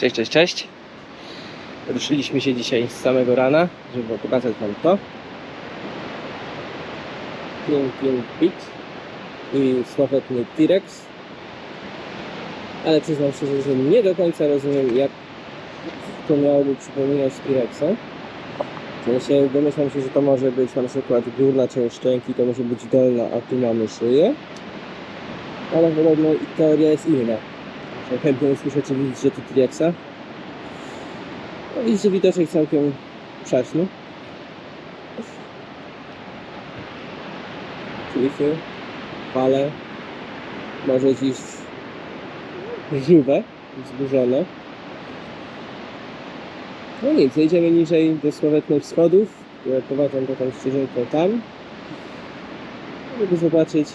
Cześć, cześć, cześć. Ruszyliśmy się dzisiaj z samego rana, żeby pokazać Wam to. Pink Pink Beach i sławetny T-Rex. Ale przyznam szczerze, że nie do końca rozumiem, jak to miałoby przypominać T-Rexa. W sensie domyślam się, że to może być na przykład górna część szczęki, to może być dolna, a tu mamy szyję. Ale podobno teoria jest inna. Że Chętnie usłyszę, czy widzicie tu T-Rexa. No widzicie, widoczek całkiem przaśny. Klify, fale, może dziś żywe, wzburzone. No nic, jedziemy niżej do sławetnych schodów, które prowadzą potem ścieżynką tam, żeby zobaczyć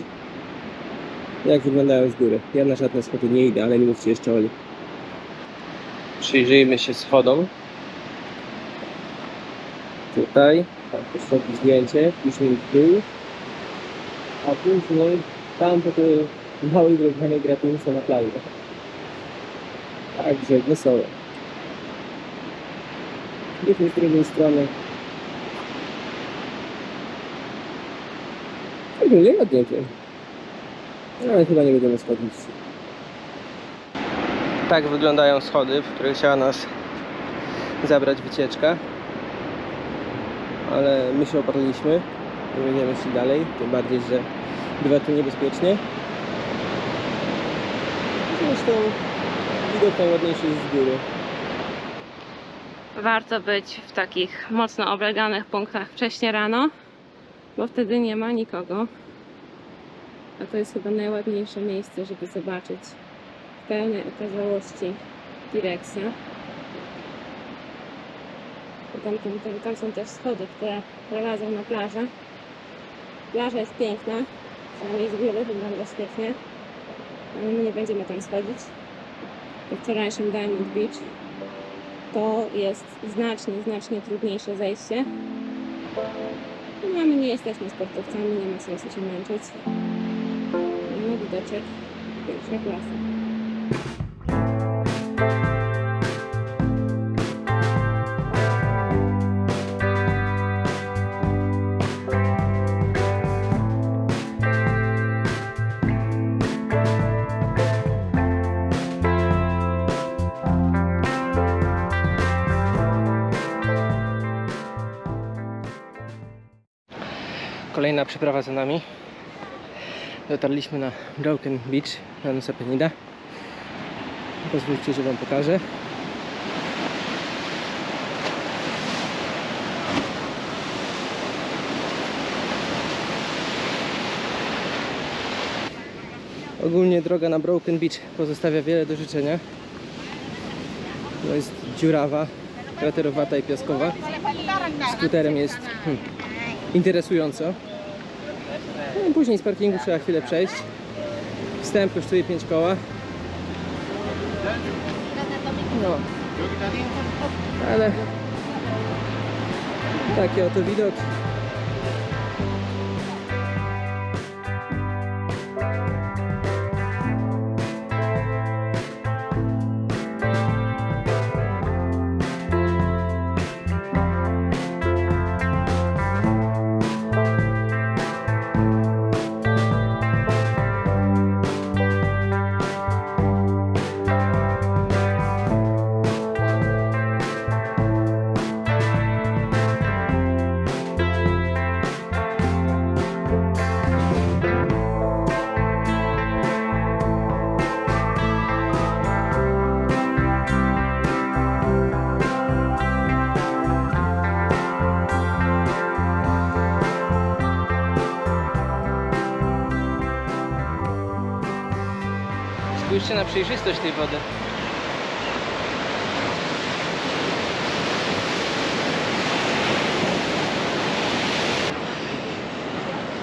jak wyglądają z góry. Ja na żadne schody nie idę, ale nie mówcie jeszcze Oli. Przyjrzyjmy się schodom. Tutaj, tak, zrobi zdjęcie, później w dół, a później tam po tej małej drewnianej drabince na plaży. Także wesoło. I tu z drugiej strony. Ogólnie ładnie tu. No, ale chyba nie będziemy schodzić. Tak wyglądają schody, w których chciała nas zabrać wycieczka. Ale my się oparliśmy. Nie będziemy szli dalej, tym bardziej, że bywa tu niebezpiecznie. Zresztą widok najładniejszy jest z góry. Warto być w takich mocno obleganych punktach wcześnie rano, bo wtedy nie ma nikogo. A to jest chyba najładniejsze miejsce, żeby zobaczyć w pełnej okazałości T-Rexa. Tam, tam, tam, tam są też schody, które prowadzą na plażę. Plaża jest piękna, przynajmniej z góry wygląda świetnie, ale my nie będziemy tam schodzić. Po wczorajszym Diamond Beach to jest znacznie, znacznie trudniejsze zejście. No, my nie jesteśmy sportowcami, nie ma sensu się męczyć. Widoczek pierwsza klasa. Kolejna przeprawa za nami. Dotarliśmy na Broken Beach na Nusa Penida. Pozwólcie, że Wam pokażę. Ogólnie droga na Broken Beach pozostawia wiele do życzenia. No jest dziurawa, kraterowata i piaskowa. Skuterem jest hmm, interesująco. No i później z parkingu trzeba chwilę przejść. Wstęp kosztuje 5 koła. No. Ale taki oto widok. Spójrzcie na przejrzystość tej wody.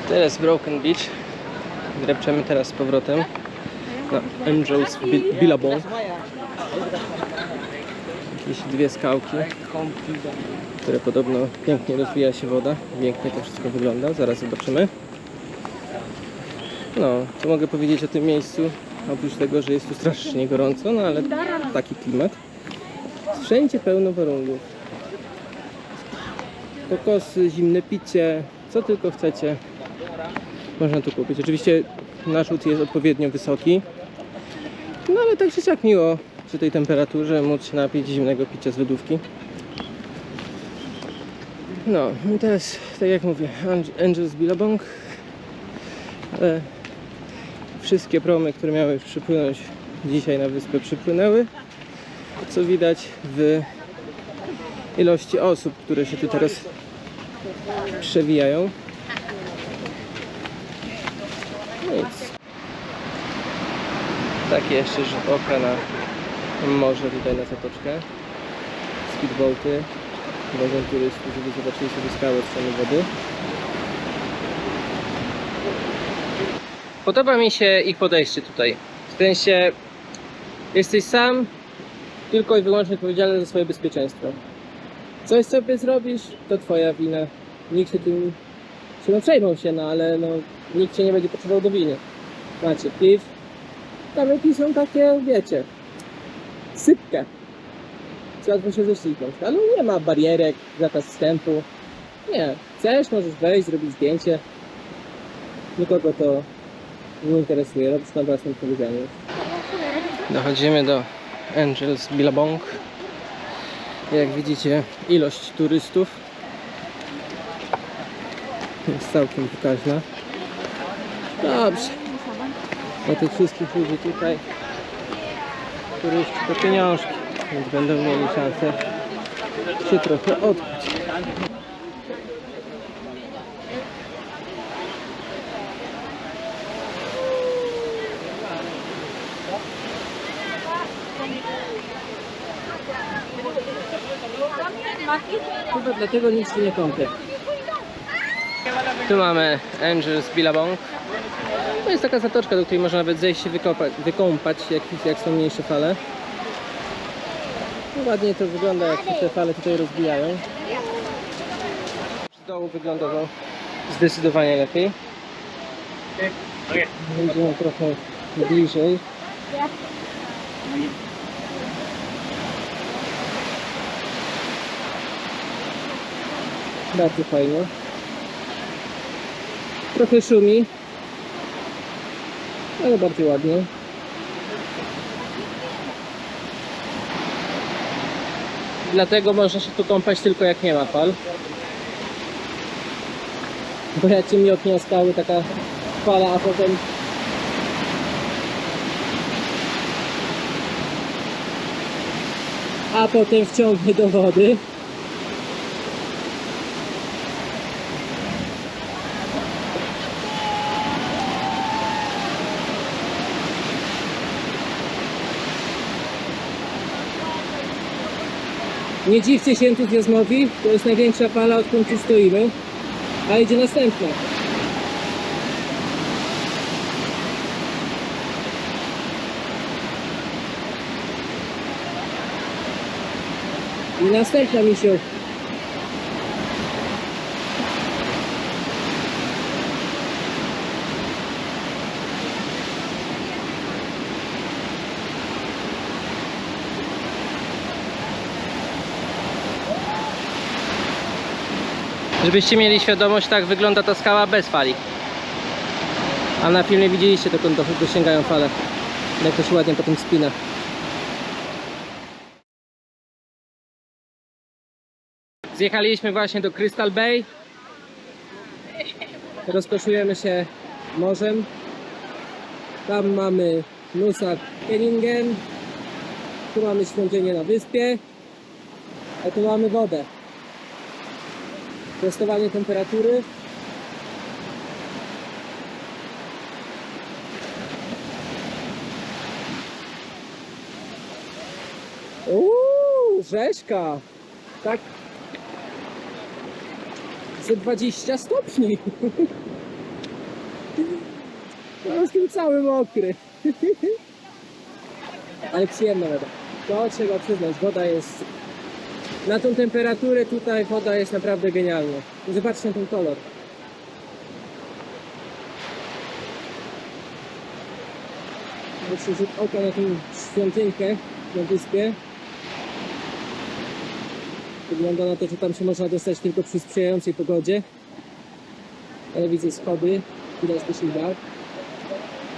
Teraz Broken Beach. Drepczemy teraz z powrotem na Angels Bi- Billabong. Jakieś dwie skałki, które podobno pięknie rozwija się woda. Pięknie to wszystko wygląda. Zaraz zobaczymy. No, co mogę powiedzieć o tym miejscu? Oprócz tego, że jest tu strasznie gorąco, no ale taki klimat. Wszędzie pełno warunków. Kokosy, zimne picie, co tylko chcecie. Można tu kupić. Oczywiście łód jest odpowiednio wysoki. No ale tak czy siak miło przy tej temperaturze móc się napić zimnego picia z lodówki. No i teraz, tak jak mówię, Ang- Angels Billabong. Ale wszystkie promy, które miały przypłynąć dzisiaj na wyspę, przypłynęły. Co widać w ilości osób, które się tu teraz przewijają. No nic. Takie jeszcze rzut oka na morze tutaj na zatoczkę. Speedboaty. Wożą turystów, żeby zobaczyli sobie skały od strony wody. Podoba mi się ich podejście tutaj. W sensie jesteś sam tylko i wyłącznie odpowiedzialny za swoje bezpieczeństwo. Coś sobie zrobisz, to twoja wina. Nikt się tym się no przejmą się, no ale no, nikt cię nie będzie potrzebował do winy. Macie piw. Kamyki są takie, wiecie, sypkie. Łatwo się ześlizgnąć, ale nie ma barierek, zakaz wstępu. Nie, chcesz, możesz wejść, zrobić zdjęcie. Nikogo to nie interesuje, robisz na własną odpowiedzialność. Dochodzimy do Angels Billabong. Jak widzicie, ilość turystów jest całkiem pokaźna. Dobrze. Dla tych wszystkich ludzi tutaj turyści to pieniążki, więc będą mieli szansę się trochę odkuć. Dlatego nic nie kąpię. Tu mamy Angels Billabong. To jest taka zatoczka, do której można nawet zejść się wykąpać, jak, jak są mniejsze fale. No, ładnie to wygląda, jak się te fale tutaj rozbijają. Z dołu wygląda to zdecydowanie lepiej. Będziemy trochę bliżej. Bardzo fajnie. Trochę szumi, ale bardzo ładnie. Dlatego można się tu kąpać tylko jak nie ma fal. Bo jak ci miotnie o skały taka fala, a potem a potem wciągnie do wody. Nie dziwcie się entuzjazmowi, to jest największa fala, odkąd tu stoimy, a idzie następna. I następna misiu. Żebyście mieli świadomość, tak wygląda ta skała bez fali. A na filmie widzieliście dokąd do- dosięgają fale. Jak to się ładnie potem spina. Zjechaliśmy właśnie do Crystal Bay. Rozkoszujemy się morzem. Tam mamy Nusa Kenningen. Tu mamy świątynię na wyspie. A tu mamy wodę. Testowanie temperatury. Uuu, rzeźka. Tak. Ze 20 stopni. Ja Jestem cały mokry. Ale przyjemna woda. To trzeba przyznać, woda jest na tą temperaturę tutaj woda jest naprawdę genialna. Zobaczcie ten kolor. Jeszcze rzut oka na tą świątynkę na wyspie. Wygląda na to, że tam się można dostać tylko przy sprzyjającej pogodzie. Ale widzę schody, widać też dach.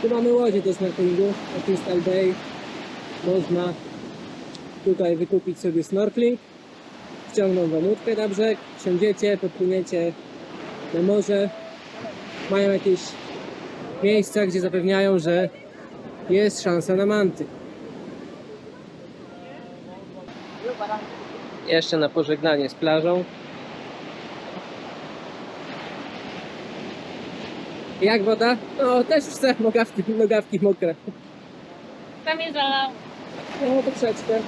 Tu mamy łodzie do snorkelingu na Crystal Bay. Można tutaj wykupić sobie snorkeling. Wciągną wam łódkę na brzeg, wsiądziecie, podpłyniecie na morze. Mają jakieś miejsca, gdzie zapewniają, że jest szansa na manty. Jeszcze na pożegnanie z plażą. Jak woda? No też chcę nogawki, nogawki mokre. Tam jest zalał. No troszeczkę.